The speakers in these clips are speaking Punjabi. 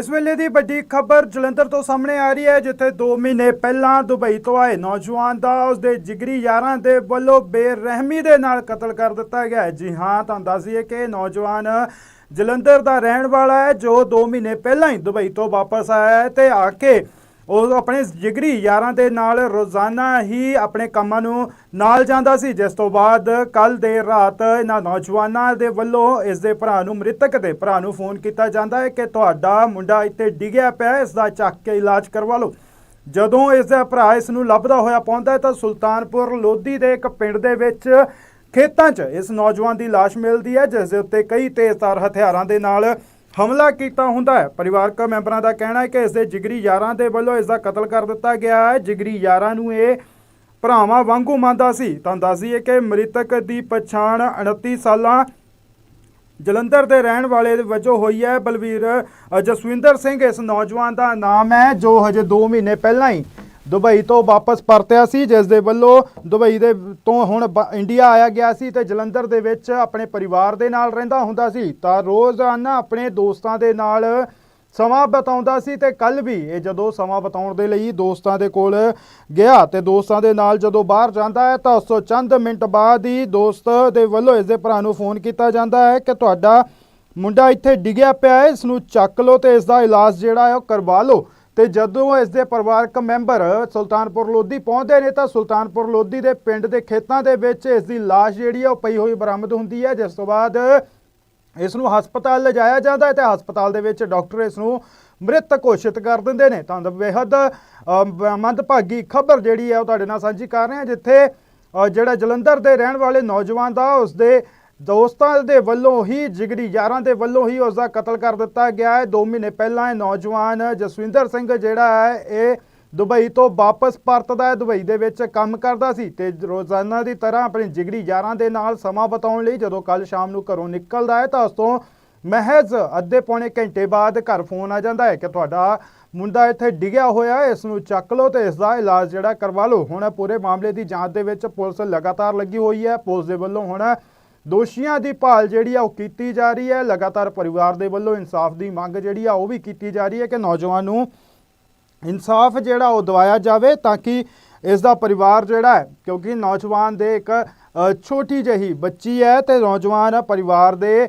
ਇਸ ਵੇਲੇ ਦੀ ਵੱਡੀ ਖਬਰ ਜਲੰਧਰ ਤੋਂ ਸਾਹਮਣੇ ਆ ਰਹੀ ਹੈ, ਜਿੱਥੇ 2 ਮਹੀਨੇ ਪਹਿਲਾਂ ਦੁਬਈ ਤੋਂ ਆਏ ਨੌਜਵਾਨ ਦਾ ਉਸਦੇ ਜਿਗਰੀ ਯਾਰਾਂ ਦੇ ਵੱਲੋਂ ਬੇਰਹਿਮੀ ਦੇ ਨਾਲ ਕਤਲ ਕਰ ਦਿੱਤਾ ਗਿਆ ਹੈ। ਜੀ ਹਾਂ, ਤੁਹਾਨੂੰ ਦੱਸ ਦਈਏ ਕਿ ਨੌਜਵਾਨ ਜਲੰਧਰ ਦਾ ਰਹਿਣ ਵਾਲਾ ਹੈ, ਜੋ 2 ਮਹੀਨੇ ਪਹਿਲਾਂ ਹੀ ਦੁਬਈ ਤੋਂ ਵਾਪਸ ਆਇਆ ਹੈ ਤੇ ਆ ਕੇ ਉਹ ਆਪਣੇ ਜਿਗਰੀ ਯਾਰਾਂ ਦੇ ਨਾਲ ਰੋਜ਼ਾਨਾ ਹੀ ਆਪਣੇ ਕੰਮਾਂ ਨੂੰ ਨਾਲ ਜਾਂਦਾ ਸੀ। ਜਿਸ ਤੋਂ ਬਾਅਦ ਕੱਲ ਦੇ ਰਾਤ ਇਹਨਾਂ ਨੌਜਵਾਨਾਂ ਦੇ ਵੱਲੋਂ ਇਸ ਦੇ ਭਰਾ ਨੂੰ ਮ੍ਰਿਤਕ ਦੇ ਭਰਾ ਨੂੰ ਫੋਨ ਕੀਤਾ ਜਾਂਦਾ ਹੈ ਕਿ ਤੁਹਾਡਾ ਮੁੰਡਾ ਇੱਥੇ ਡਿੱਗਿਆ ਪਿਆ ਹੈ, ਇਸ ਦਾ ਚੱਕ ਕੇ ਇਲਾਜ ਕਰਵਾ ਲਓ। ਜਦੋਂ ਇਸ ਦਾ ਭਰਾ ਇਸ ਨੂੰ ਲੱਭਦਾ ਹੋਇਆ ਪਹੁੰਚਦਾ ਹੈ ਤਾਂ ਸੁਲਤਾਨਪੁਰ ਲੋਧੀ ਦੇ ਇੱਕ ਪਿੰਡ ਦੇ ਵਿੱਚ ਖੇਤਾਂ 'ਚ ਇਸ ਨੌਜਵਾਨ ਦੀ ਲਾਸ਼ ਮਿਲਦੀ ਹੈ ਜਿਸ ਦੇ ਉੱਤੇ ਕਈ ਤੇਜ਼ਧਾਰ ਹਥਿਆਰਾਂ ਦੇ ਨਾਲ ਹਮਲਾ ਕੀਤਾ ਹੁੰਦਾ ਹੈ। ਪਰਿਵਾਰਕ ਮੈਂਬਰਾਂ ਦਾ ਕਹਿਣਾ ਹੈ ਕਿ ਇਸ ਦੇ ਜਿਗਰੀ ਯਾਰਾਂ ਦੇ ਵੱਲੋਂ ਇਸ ਦਾ ਕਤਲ ਕਰ ਦਿੱਤਾ ਗਿਆ ਹੈ। ਜਿਗਰੀ ਯਾਰਾਂ ਨੂੰ ਇਹ ਭਰਾਵਾਂ ਵਾਂਗੂ ਮੰਨਦਾ ਸੀ। ਤਾਂ ਦੱਸ ਦਈਏ ਕਿ ਮ੍ਰਿਤਕ ਦੀ ਪਛਾਣ 29 ਸਾਲਾਂ ਜਲੰਧਰ ਦੇ ਰਹਿਣ ਵਾਲੇ ਵਜੋਂ ਹੋਈ ਹੈ। ਬਲਵੀਰ ਜਸਵਿੰਦਰ ਸਿੰਘ ਇਸ ਨੌਜਵਾਨ ਦਾ ਨਾਮ ਹੈ, ਜੋ ਹਜੇ 2 ਮਹੀਨੇ ਪਹਿਲਾਂ ਹੀ ਦੁਬਈ ਤੋਂ ਵਾਪਸ ਪਰਤਿਆ ਸੀ, ਜਿਸ ਦੇ ਵੱਲੋਂ ਦੁਬਈ ਦੇ ਤੋਂ ਹੁਣ ਬ- ਇੰਡੀਆ ਆਇਆ ਗਿਆ ਸੀ ਤੇ ਜਲੰਧਰ ਦੇ ਵਿੱਚ ਆਪਣੇ ਪਰਿਵਾਰ ਦੇ ਨਾਲ ਰਹਿੰਦਾ ਹੁੰਦਾ ਸੀ। ਤਾਂ ਰੋਜ਼ਾਨਾ ਆਪਣੇ ਦੋਸਤਾਂ ਦੇ ਨਾਲ ਸਮਾਂ ਬਿਤਾਉਂਦਾ ਸੀ ਤੇ ਕੱਲ ਵੀ ਇਹ ਜਦੋਂ ਸਮਾਂ ਬਿਤਾਉਣ ਦੇ ਲਈ ਦੋਸਤਾਂ ਦੇ ਕੋਲ ਗਿਆ ਤੇ ਦੋਸਤਾਂ ਦੇ ਨਾਲ ਜਦੋਂ ਬਾਹਰ ਜਾਂਦਾ ਹੈ ਤਾਂ ਉਸ ਤੋਂ ਚੰਦ ਮਿੰਟ ਬਾਅਦ ਹੀ ਦੋਸਤ ਦੇ ਵੱਲੋਂ ਇਸ ਦੇ ਭਰਾ ਨੂੰ ਫੋਨ ਕੀਤਾ ਜਾਂਦਾ ਹੈ ਕਿ ਤੁਹਾਡਾ ਮੁੰਡਾ ਇੱਥੇ ਡਿੱਗਿਆ ਪਿਆ ਹੈ, ਇਸ ਨੂੰ ਚੱਕ ਲਓ ਤੇ ਇਸ ਦਾ ਇਲਾਜ ਜਿਹੜਾ ਹੈ ਉਹ ਕਰਵਾ ਲਓ। ਤੇ ਜਦੋਂ ਇਸ ਦੇ ਪਰਿਵਾਰਕ ਮੈਂਬਰ ਸੁਲਤਾਨਪੁਰ ਲੋਧੀ ਪਹੁੰਚਦੇ ਨੇ ਤਾਂ ਸੁਲਤਾਨਪੁਰ ਲੋਧੀ ਦੇ ਪਿੰਡ ਦੇ ਖੇਤਾਂ ਦੇ ਵਿੱਚ ਇਸ ਦੀ ਲਾਸ਼ ਜਿਹੜੀ ਹੈ ਉਹ ਪਈ ਹੋਈ ਬਰਾਮਦ ਹੁੰਦੀ ਹੈ, ਜਿਸ ਤੋਂ ਬਾਅਦ ਇਸ ਨੂੰ ਹਸਪਤਾਲ ਲਿਜਾਇਆ ਜਾਂਦਾ ਹੈ ਤੇ ਹਸਪਤਾਲ ਦੇ ਵਿੱਚ ਡਾਕਟਰ ਇਸ ਨੂੰ ਮ੍ਰਿਤ ਘੋਸ਼ਿਤ ਕਰ ਦਿੰਦੇ ਨੇ। ਤਾਂ ਬੇਹੱਦ ਮੰਦਭਾਗੀ ਖਬਰ ਜਿਹੜੀ ਹੈ ਉਹ ਤੁਹਾਡੇ ਨਾਲ ਸਾਂਝੀ ਕਰ ਰਹੇ ਹਾਂ, ਜਿੱਥੇ ਜਿਹੜਾ ਜਲੰਧਰ ਦੇ ਰਹਿਣ ਵਾਲੇ ਨੌਜਵਾਨ ਦਾ ਉਸਦੇ ਦੋਸਤਾਂ ਦੇ ਵੱਲੋਂ ਹੀ, ਜਿਗਰੀ ਯਾਰਾਂ ਦੇ ਵੱਲੋਂ ਹੀ ਉਸ ਦਾ ਕਤਲ ਕਰ ਦਿੱਤਾ ਗਿਆ ਹੈ। 2 ਮਹੀਨੇ ਪਹਿਲਾਂ ਇਹ ਨੌਜਵਾਨ ਜਸਵਿੰਦਰ ਸਿੰਘ ਜਿਹੜਾ ਹੈ, ਇਹ ਦੁਬਈ ਤੋਂ ਵਾਪਸ ਪਰਤਦਾ ਹੈ। ਦੁਬਈ ਦੇ ਵਿੱਚ ਕੰਮ ਕਰਦਾ ਸੀ ਤੇ ਰੋਜ਼ਾਨਾ ਦੀ ਤਰ੍ਹਾਂ ਆਪਣੇ ਜਿਗਰੀ ਯਾਰਾਂ ਦੇ ਨਾਲ ਸਮਾਂ ਬਿਤਾਉਣ ਲਈ ਜਦੋਂ ਕੱਲ ਸ਼ਾਮ ਨੂੰ ਘਰੋਂ ਨਿਕਲਦਾ ਹੈ, ਤਾਂ ਉਸ ਤੋਂ ਮਹਿਜ਼ ਅੱਧੇ ਪੌਣੇ ਘੰਟੇ ਬਾਅਦ ਘਰ ਫੋਨ ਆ ਜਾਂਦਾ ਹੈ ਕਿ ਤੁਹਾਡਾ ਮੁੰਡਾ ਇੱਥੇ ਡਿੱਗਿਆ ਹੋਇਆ ਹੈ, ਇਸ ਨੂੰ ਚੱਕ ਲਓ ਤੇ ਇਸ ਦਾ ਇਲਾਜ ਜਿਹੜਾ ਕਰਵਾ ਲਓ। ਹੁਣ ਪੂਰੇ ਮਾਮਲੇ ਦੀ ਜਾਂਚ ਦੇ ਵਿੱਚ ਪੁਲਿਸ ਲਗਾਤਾਰ ਲੱਗੀ ਹੋਈ ਹੈ। ਪੁਲਿਸ ਦੇ ਵੱਲੋਂ ਹੁਣ ਦੋਸ਼ੀਆਂ ਦੀ ਭਾਲ ਜਿਹੜੀ ਆ ਉਹ ਕੀਤੀ ਜਾ ਰਹੀ ਹੈ। ਲਗਾਤਾਰ ਪਰਿਵਾਰ ਦੇ ਵੱਲੋਂ ਇਨਸਾਫ ਦੀ ਮੰਗ ਜਿਹੜੀ ਆ ਉਹ ਵੀ ਕੀਤੀ ਜਾ ਰਹੀ ਹੈ ਕਿ ਨੌਜਵਾਨ ਨੂੰ ਇਨਸਾਫ ਜਿਹੜਾ ਉਹ ਦਵਾਇਆ ਜਾਵੇ ਤਾਂ ਕਿ ਇਸ ਦਾ ਪਰਿਵਾਰ ਜਿਹੜਾ ਹੈ, ਕਿਉਂਕਿ ਨੌਜਵਾਨ ਦੇ ਇੱਕ ਛੋਟੀ ਜਿਹੀ ਬੱਚੀ ਹੈ ਤੇ ਨੌਜਵਾਨ ਪਰਿਵਾਰ ਦੇ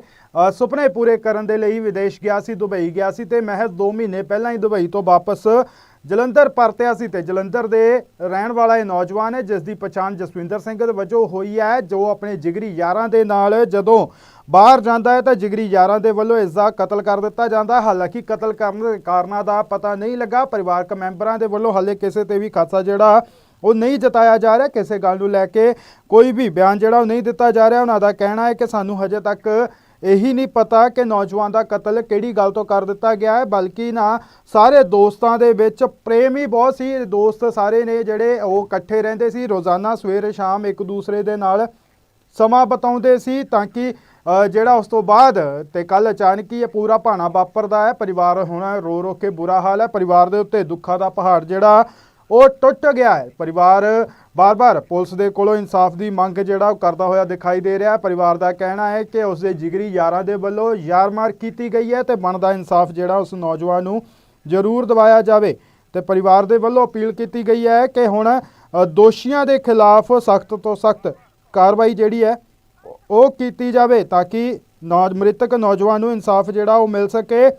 ਸੁਪਨੇ ਪੂਰੇ ਕਰਨ ਦੇ ਲਈ ਵਿਦੇਸ਼ ਗਿਆ ਸੀ, ਦੁਬਈ ਗਿਆ ਸੀ ਤੇ ਮਹਿਜ਼ 2 ਮਹੀਨੇ ਪਹਿਲਾਂ ਹੀ ਦੁਬਈ ਤੋਂ ਵਾਪਸ ਜਲੰਧਰ ਪਰਤਿਆ ਸੀ ਤੇ ਜਲੰਧਰ ਦੇ ਰਹਿਣ ਵਾਲਾ ਇਹ ਨੌਜਵਾਨ ਹੈ ਜਿਸ ਦੀ ਪਛਾਣ ਜਸਵਿੰਦਰ ਸਿੰਘ ਦੇ ਵਜੋਂ ਹੋਈ ਹੈ, ਜੋ ਆਪਣੇ ਜਿਗਰੀ ਯਾਰਾਂ ਦੇ ਨਾਲ ਜਦੋਂ ਬਾਹਰ ਜਾਂਦਾ ਹੈ ਤਾਂ ਜਿਗਰੀ ਯਾਰਾਂ ਦੇ ਵੱਲੋਂ ਇਸ ਦਾ ਕਤਲ ਕਰ ਦਿੱਤਾ ਜਾਂਦਾ ਹਾਲਾਂਕਿ ਕਤਲ ਕਰਨ ਦੇ ਕਾਰਨਾਂ ਦਾ ਪਤਾ ਨਹੀਂ ਲੱਗਾ, ਪਰਿਵਾਰਕ ਮੈਂਬਰਾਂ ਦੇ ਵੱਲੋਂ ਹਾਲੇ ਕਿਸੇ ਤੇ ਵੀ ਖਾਸਾ ਜਿਹੜਾ ਉਹ ਨਹੀਂ ਜਤਾਇਆ ਜਾ ਰਿਹਾ। ਕਿਸੇ ਗੱਲ ਨੂੰ ਲੈ ਕੇ ਕੋਈ ਵੀ ਬਿਆਨ ਜਿਹੜਾ ਉਹ ਨਹੀਂ ਦਿੱਤਾ ਜਾ ਰਿਹਾ। ਉਹਨਾਂ ਦਾ ਕਹਿਣਾ ਹੈ ਕਿ ਸਾਨੂੰ ਹਜੇ ਤੱਕ ਇਹੀ ਨਹੀਂ ਪਤਾ ਕਿ ਨੌਜਵਾਨ ਦਾ ਕਤਲ ਕਿਹੜੀ ਗੱਲ ਤੋਂ ਕਰ ਦਿੱਤਾ ਗਿਆ ਹੈ, ਬਲਕਿ ਨਾ ਸਾਰੇ ਦੋਸਤਾਂ ਦੇ ਵਿੱਚ ਪ੍ਰੇਮ ਹੀ ਬਹੁਤ ਸੀ। ਦੋਸਤ ਸਾਰੇ ਨੇ ਜਿਹੜੇ ਉਹ ਇਕੱਠੇ ਰਹਿੰਦੇ ਸੀ, ਰੋਜ਼ਾਨਾ ਸਵੇਰੇ ਸ਼ਾਮ ਇੱਕ ਦੂਸਰੇ ਦੇ ਨਾਲ ਸਮਾਂ ਬਤਾਉਂਦੇ ਸੀ ਤਾਂ ਕਿ ਜਿਹੜਾ ਉਸ ਤੋਂ ਬਾਅਦ ਤੇ ਕੱਲ ਅਚਾਨਕ ਹੀ ਇਹ ਪੂਰਾ ਭਾਣਾ ਵਾਪਰਦਾ ਹੈ, ਪਰਿਵਾਰ ਹੁਣ ਰੋ ਰੋ ਕੇ ਬੁਰਾ ਹਾਲ ਹੈ। ਪਰਿਵਾਰ ਦੇ ਉੱਤੇ ਦੁੱਖਾਂ ਦਾ ਪਹਾੜ ਜਿਹੜਾ ਉਹ ਟੁੱਟ ਗਿਆ ਹੈ। ਪਰਿਵਾਰ ਬਾਰ-ਬਾਰ ਪੁਲਿਸ ਦੇ ਕੋਲੋਂ ਇਨਸਾਫ ਦੀ ਮੰਗ ਜਿਹੜਾ ਉਹ ਕਰਦਾ ਹੋਇਆ ਦਿਖਾਈ ਦੇ ਰਿਹਾ ਹੈ। ਪਰਿਵਾਰ ਦਾ ਕਹਿਣਾ ਹੈ ਕਿ ਉਸ ਦੇ ਜਿਗਰੀ ਯਾਰਾਂ ਦੇ ਵੱਲੋਂ ਯਾਰਮਾਰ ਕੀਤੀ ਗਈ ਹੈ ਤੇ ਬਣਦਾ ਇਨਸਾਫ ਜਿਹੜਾ ਉਸ ਨੌਜਵਾਨ ਨੂੰ ਜ਼ਰੂਰ ਦਿਵਾਇਆ ਜਾਵੇ। ਤੇ ਪਰਿਵਾਰ ਦੇ ਵੱਲੋਂ ਅਪੀਲ ਕੀਤੀ ਗਈ ਹੈ ਕਿ ਹੁਣ ਦੋਸ਼ੀਆਂ ਦੇ ਖਿਲਾਫ ਸਖਤ ਤੋਂ ਸਖਤ ਕਾਰਵਾਈ ਜਿਹੜੀ ਹੈ, ਉਹ ਕੀਤੀ ਜਾਵੇ ਤਾਂ ਕਿ ਨੌ, ਮ੍ਰਿਤਕ ਨੌਜਵਾਨ ਨੂੰ ਇਨਸਾਫ ਜਿਹੜਾ ਉਹ ਮਿਲ ਸਕੇ।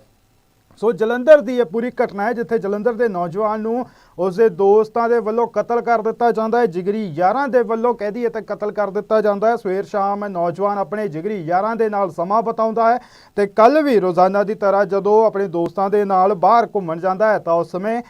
ਸੋ ਜਲੰਧਰ ਦੀ ਇਹ ਪੂਰੀ ਘਟਨਾ ਹੈ, ਜਿੱਥੇ ਜਲੰਧਰ ਦੇ ਨੌਜਵਾਨ ਨੂੰ ਉਸਦੇ ਦੋਸਤਾਂ ਦੇ ਵੱਲੋਂ ਕਤਲ ਕਰ ਦਿੱਤਾ ਜਾਂਦਾ ਹੈ। ਜਿਗਰੀ ਯਾਰਾਂ ਦੇ ਵੱਲੋਂ ਕਹਿ ਦਈਏ ਤਾਂ ਕਤਲ ਕਰ ਦਿੱਤਾ ਜਾਂਦਾ ਹੈ। ਸਵੇਰ ਸ਼ਾਮ ਨੌਜਵਾਨ ਆਪਣੇ ਜਿਗਰੀ ਯਾਰਾਂ ਦੇ ਨਾਲ ਸਮਾਂ ਬਿਤਾਉਂਦਾ ਹੈ ਤੇ ਕੱਲ ਵੀ ਰੋਜ਼ਾਨਾ ਦੀ ਤਰ੍ਹਾਂ ਜਦੋਂ ਆਪਣੇ ਦੋਸਤਾਂ ਦੇ ਨਾਲ ਬਾਹਰ ਘੁੰਮਣ ਜਾਂਦਾ ਹੈ, ਤਾਂ ਉਸ ਸਮੇਂ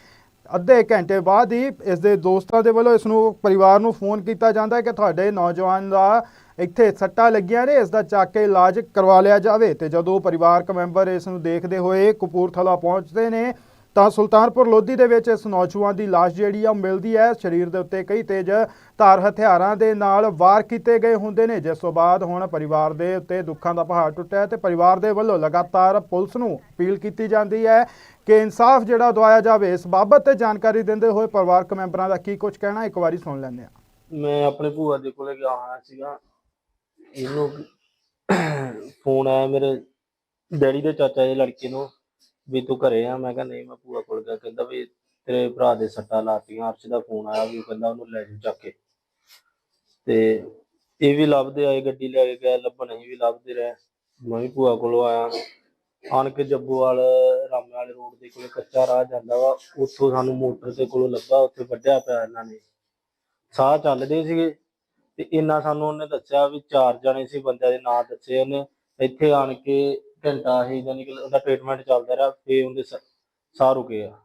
ਅੱਧੇ ਘੰਟੇ ਬਾਅਦ ਹੀ ਇਸ ਦੇ ਦੋਸਤਾਂ ਦੇ ਵੱਲੋਂ ਇਸ ਨੂੰ ਪਰਿਵਾਰ ਨੂੰ ਫੋਨ ਕੀਤਾ ਜਾਂਦਾ ਹੈ ਕਿ ਤੁਹਾਡੇ ਨੌਜਵਾਨ ਦਾ ਇੱਥੇ ਸੱਟਾਂ ਲੱਗੀਆਂ ਨੇ ਇਸ ਦਾ ਚੱਕ ਕੇ ਇਲਾਜ ਕਰਵਾ ਲਿਆ ਜਾਵੇ। ਤੇ ਜਦੋਂ ਪਰਿਵਾਰਕ ਮੈਂਬਰ ਇਸ ਨੂੰ ਦੇਖਦੇ ਹੋਏ ਕਪੂਰਥਲਾ ਪਹੁੰਚਦੇ ਨੇ ਤਾਂ ਸੁਲਤਾਨਪੁਰ ਲੋਧੀ ਦੇ ਵਿੱਚ ਇਸ ਨੌਜਵਾਨ ਦੀ ਲਾਸ਼ ਜਿਹੜੀ ਆ ਮਿਲਦੀ ਹੈ। ਸਰੀਰ ਦੇ ਉੱਤੇ ਕਈ ਤੇਜ਼ ਧਾਰ ਹਥਿਆਰਾਂ ਦੇ ਨਾਲ ਵਾਰ ਕੀਤੇ ਗਏ ਹੁੰਦੇ ਨੇ। ਜਿਸ ਤੋਂ ਬਾਅਦ ਹੁਣ ਪਰਿਵਾਰ ਦੇ ਉੱਤੇ ਦੁੱਖਾਂ ਦਾ ਪਹਾੜ ਟੁੱਟਿਆ ਤੇ ਪਰਿਵਾਰ ਦੇ ਵੱਲੋਂ ਲਗਾਤਾਰ ਪੁਲਿਸ ਨੂੰ ਅਪੀਲ ਕੀਤੀ ਜਾਂਦੀ ਹੈ ਕਿ ਇਨਸਾਫ ਜਿਹੜਾ ਦਵਾਇਆ ਜਾਵੇ, ਇਸ ਬਾਬਤ ਤੇ ਜਾਣਕਾਰੀ ਦਿੰਦੇ ਹੋਏ ਪਰਿਵਾਰਕ ਮੈਂਬਰਾਂ ਦਾ ਕੀ ਕੁਝ ਕਹਿਣਾ, ਇੱਕ ਵਾਰੀ ਸੁਣ ਲੈਂਦੇ ਹਾਂ। ਮੈਂ ਆਪਣੇ ਭੂਆ ਦੇ ਕੋਲੇ ਗਿਆ ਹੋਇਆ ਸੀਗਾ। ਇਹਨੂੰ ਫੋਨ ਆਇਆ ਮੇਰੇ ਡੈਡੀ ਦੇ ਚਾਚਾ ਦੇ ਲੜਕੇ ਨੂੰ। ਵੀ ਤੂੰ ਘਰੇ ਆ, ਮੈਂ ਕਿਹਾ ਨਹੀਂ, ਮੈਂ ਭੂਆ ਕੋਲ ਗਿਆ, ਕਹਿੰਦਾ ਵੀ ਤੇਰੇ ਭਰਾ ਦੇ ਸੱਟਾਂ ਲਾਤੀਆਂ, ਅਰਸ਼ ਦਾ ਫੋਨ ਆਇਆ ਵੀ ਉਹ ਕਹਿੰਦਾ ਉਹਨੂੰ ਲੈ ਜਾਓ ਚੱਕ ਕੇ। ਤੇ ਇਹ ਵੀ ਲੱਭਦੇ ਆਏ, ਗੱਡੀ ਲੈ ਕੇ ਗਏ ਲੱਭਣ ਅਸੀਂ ਵੀ ਲੱਭਦੇ ਰਹੇ। ਮੈਂ ਵੀ ਭੂਆ ਕੋਲੋਂ ਆਇਆ। ਆਣ ਕੇ ਜੱਬੋਵਾਲ, ਰਾਮੇ ਵਾਲੇ ਰੋਡ ਦੇ ਕੋਲੇ ਕੱਚਾ ਰਾਹ ਜਾਂਦਾ ਵਾ, ਉੱਥੋਂ ਸਾਨੂੰ ਮੋਟਰ ਦੇ ਕੋਲੋਂ ਲੱਭਾ, ਉੱਥੇ ਵੱਢਿਆ ਪਿਆ ਇਹਨਾਂ ਨੇ। ਸਾਹ ਚੱਲਦੇ ਸੀਗੇ ਤੇ ਇਹਨਾਂ ਸਾਨੂੰ ਉਹਨੇ ਦੱਸਿਆ ਵੀ ਚਾਰ ਜਣੇ ਸੀ, ਬੰਦਿਆਂ ਦੇ ਨਾਂ ਦੱਸੇ ਉਹਨੇ। ਇੱਥੇ ਆਣ ਕੇ ਘੰਟਾ ਹੀ ਜਾਨੀ ਕਿ ਉਹਦਾ ਟ੍ਰੀਟਮੈਂਟ ਚੱਲਦਾ ਰਿਹਾ ਫੇ ਉਹਦੇ ਸ- ਸਾਹ ਰੁਕੇ ਆ।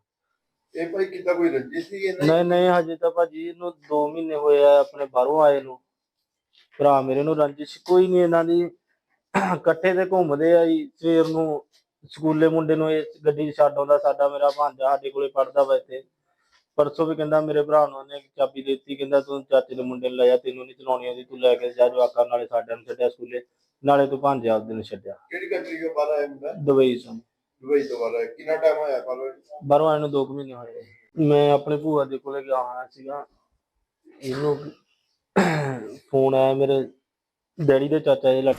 ਇਹ ਭਾਈ ਕਿੱਦਾਂ ਕੋਈ ਰੰਜਿਸ਼ ਸੀ ਇਹਨਾਂ ਨਹੀਂ? ਨਹੀਂ ਹਜੇ ਤਾਂ ਭਾਜੀ ਇਹਨੂੰ 2 ਮਹੀਨੇ ਹੋਏ ਆ ਆਪਣੇ ਬਾਹਰੋਂ ਆਏ ਨੂੰ। ਭਰਾ ਮੇਰੇ ਨੂੰ ਰੰਜਿਸ਼ ਕੋਈ ਨਹੀਂ ਇਹਨਾਂ ਦੀ। ਇਕੱਠੇ ਤੇ ਘੁੰਮਦੇ ਆ ਜੀ ਸਵੇਰ ਨੂੰ ਸਕੂਲੇ ਮੁੰਡੇ ਨੂੰ ਇਹ ਗੱਡੀ 'ਚ ਛੱਡ ਆਉਂਦਾ ਸਾਡਾ ਮੇਰਾ ਭਾਂਜਾ ਸਾਡੇ ਕੋਲੇ ਪੜਦਾ ਵਾ ਇੱਥੇ। ਪਰਸੋਂ ਵੀ ਕਹਿੰਦਾ ਮੇਰੇ ਭਰਾ ਨੂੰ ਉਹਨੇ ਚਾਬੀ ਦੇ ਦਿੱਤੀ ਕਹਿੰਦਾ ਤੂੰ ਚਾਚੇ ਦੇ ਮੁੰਡੇ ਨੂੰ ਲੈ ਜਾ ਤੈਨੂੰ ਨਹੀਂ ਚਲਾਉਣੀ ਆਉਂਦੀ ਤੂੰ ਲੈ ਕੇ ਜਾ ਜਵਾਕਾਂ ਨਾਲੇ ਸਾਡਿਆਂ ਨੂੰ ਛੱਡਿਆ ਸਕੂਲੇ। ਨਾਲੇ ਤੂੰ ਭਾਂਜਾ ਆਪਦੇ ਨੂੰ ਛੱਡਿਆ। ਕਿਹੜੀ ਕੰਟਰੀ ਤੋਂ ਬਾਹਰ ਆਇਆ ਮੁੰਡਾ? ਦੁਬਈ ਤੋਂ ਦੁਬਈ ਤੋਂ ਬਾਹਰ ਆਇਆ। ਕਿੰਨਾ ਟਾਈਮ ਹੋਇਆ ਕਾਲਜ ਬਾਹਰੋਂ ਆਏ ਨੂੰ 2 ਮਹੀਨੇ ਹੋਏ ਮੈਂ ਆਪਣੇ ਭੂਆ ਦੇ ਕੋਲੇ ਗਿਆ ਹੋਇਆ ਸੀਗਾ। ਇਹਨੂੰ ਫੋਨ ਆਇਆ ਮੇਰੇ ਡੈਡੀ ਦੇ ਚਾਚਾ ਜੀ ਲੜ